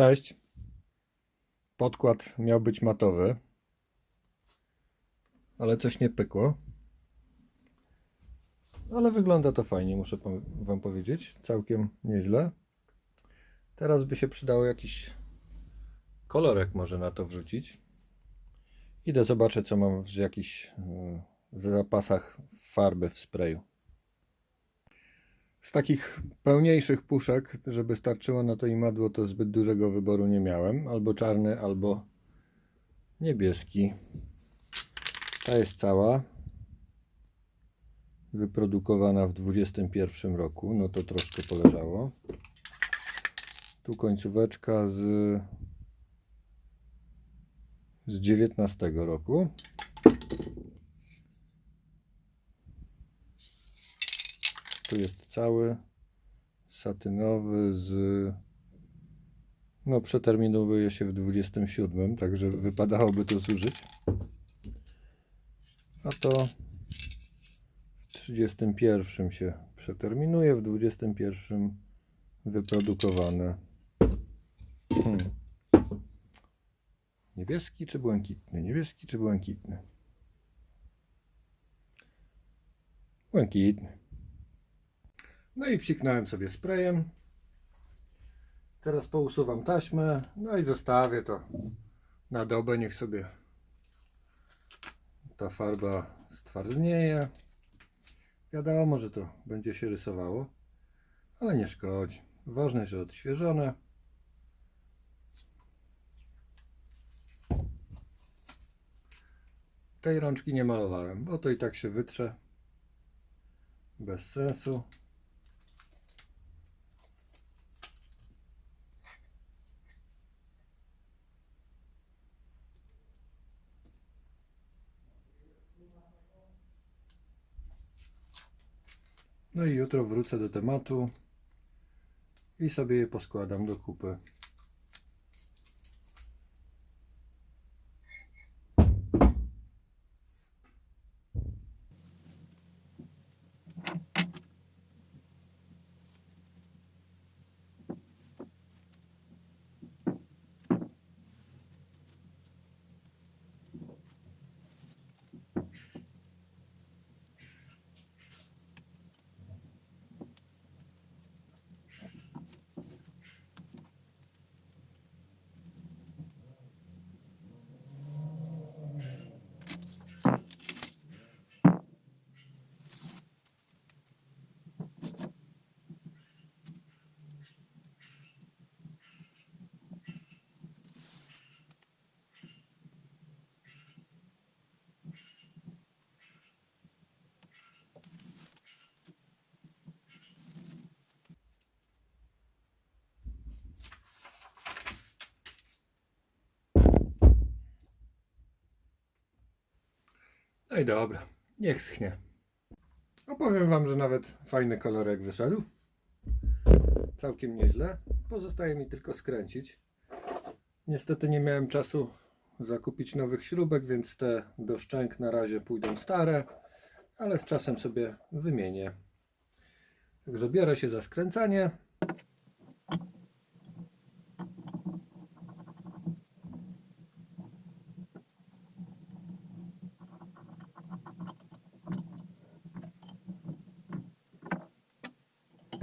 Cześć. Podkład miał być matowy, ale coś nie pykło. Ale wygląda to fajnie, muszę Wam powiedzieć. Całkiem nieźle. Teraz by się przydało jakiś kolorek może na to wrzucić. Idę zobaczę, co mam w jakichś zapasach farby w sprayu. Z takich pełniejszych puszek, żeby starczyło na to imadło, to zbyt dużego wyboru nie miałem. Albo czarny, albo niebieski. Ta jest cała. Wyprodukowana w 21 roku. No to troszkę poleżało. Tu końcóweczka z, z 19 roku. Tu jest cały satynowy z. No, przeterminowuje się w 27, także wypadałoby to zużyć. A to w 31 się przeterminuje, w 21 wyprodukowane. Hmm. Niebieski czy błękitny? Niebieski czy błękitny? Błękitny. No i psiknąłem sobie sprayem. Teraz pousuwam taśmę, no i zostawię to na dobę, niech sobie ta farba stwardnieje. Wiadomo, że to będzie się rysowało, ale nie szkodzi. Ważne, że odświeżone. Tej rączki nie malowałem, bo to i tak się wytrze. Bez sensu. No i jutro wrócę do tematu i sobie je poskładam do kupy. No i dobra, niech schnie. Opowiem Wam, że nawet fajny kolorek wyszedł. Całkiem nieźle. Pozostaje mi tylko skręcić. Niestety nie miałem czasu zakupić nowych śrubek, więc te do szczęk na razie pójdą stare, ale z czasem sobie wymienię. Także biorę się za skręcanie.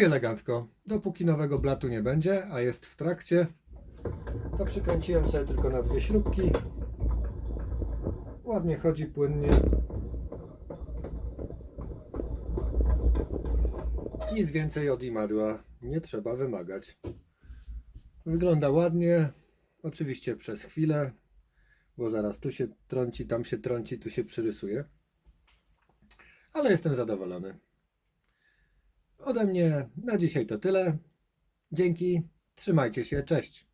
I elegancko. Dopóki nowego blatu nie będzie, a jest w trakcie, to przykręciłem sobie tylko na dwie śrubki. Ładnie chodzi, płynnie. Nic więcej od imadła nie trzeba wymagać. Wygląda ładnie, oczywiście przez chwilę, bo zaraz tu się trąci, tam się trąci, tu się przyrysuje. Ale jestem zadowolony. Ode mnie na dzisiaj to tyle. Dzięki, trzymajcie się, cześć.